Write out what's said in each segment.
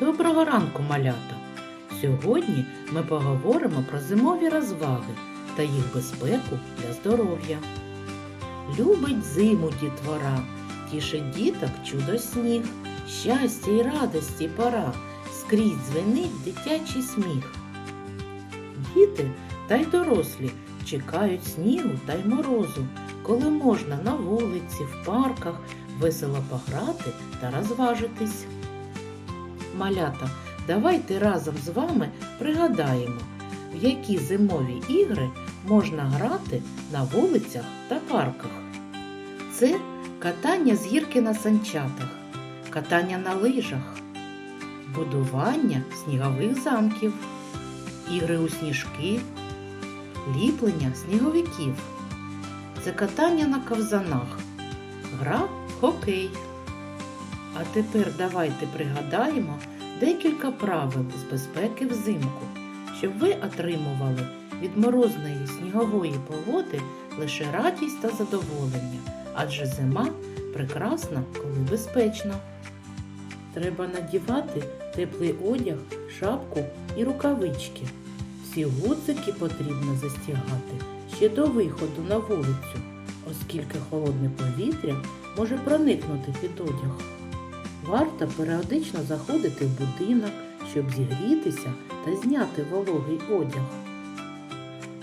Доброго ранку, малята! Сьогодні ми поговоримо про зимові розваги та їх безпеку для здоров'я. Любить зиму дітвора, тішить діток чудо сніг, щастя й радості пора, скрізь дзвенить дитячий сміх. Діти та й дорослі чекають снігу та й морозу, коли можна на вулиці, в парках весело пограти та розважитись. Малята, давайте разом з вами пригадаємо, в які зимові ігри можна грати на вулицях та парках. Це катання з гірки на санчатах, катання на лижах, будування снігових замків, ігри у сніжки, ліплення сніговиків. Це катання на ковзанах, гра в хокей. А тепер давайте пригадаємо декілька правил з безпеки взимку, щоб ви отримували від морозної снігової погоди лише радість та задоволення, адже зима прекрасна, коли безпечна. Треба надівати теплий одяг, шапку і рукавички. Всі гудзики потрібно застігати ще до виходу на вулицю, оскільки холодне повітря може проникнути під одяг. Варто періодично заходити в будинок, щоб зігрітися та зняти вологий одяг.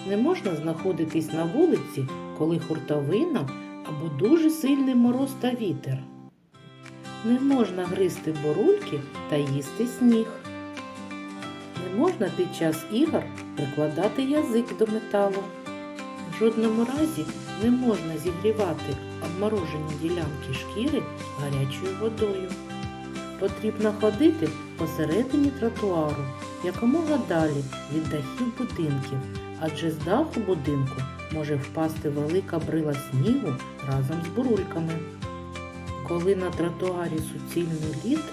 Не можна знаходитись на вулиці, коли хуртовина або дуже сильний мороз та вітер. Не можна гризти борульки та їсти сніг. Не можна під час ігор прикладати язик до металу. Жодному разі не можна зігрівати обморожені ділянки шкіри гарячою водою. Потрібно ходити посередині тротуару, якомога далі від дахів будинків, адже з даху будинку може впасти велика брила снігу разом з бурульками. Коли на тротуарі суцільний лід,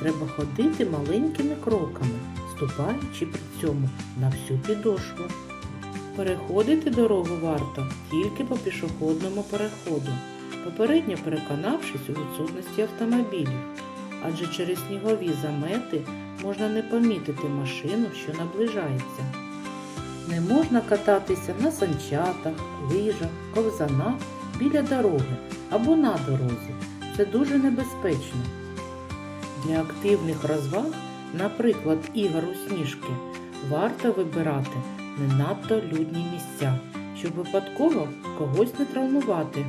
треба ходити маленькими кроками, ступаючи при цьому на всю підошву. Переходити дорогу варто тільки по пішохідному переходу, попередньо переконавшись у відсутності автомобілів, адже через снігові замети можна не помітити машину, що наближається. Не можна кататися на санчатах, лижах, ковзанах біля дороги або на дорозі. Це дуже небезпечно. Для активних розваг, наприклад, ігор у сніжки, варто вибирати не надто людні місця, щоб випадково когось не травмувати.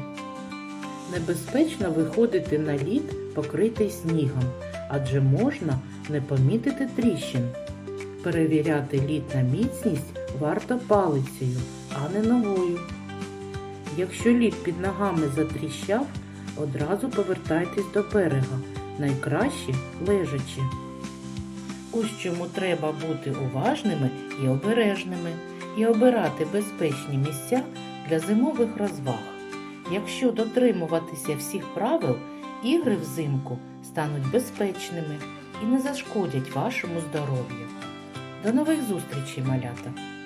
Небезпечно виходити на лід, покритий снігом, адже можна не помітити тріщин. Перевіряти лід на міцність варто палицею, а не ногою. Якщо лід під ногами затріщав, одразу повертайтесь до берега, найкраще лежачи. Ось чому треба бути уважними і обережними і обирати безпечні місця для зимових розваг. Якщо дотримуватися всіх правил, ігри взимку стануть безпечними і не зашкодять вашому здоров'ю. До нових зустрічей, малята!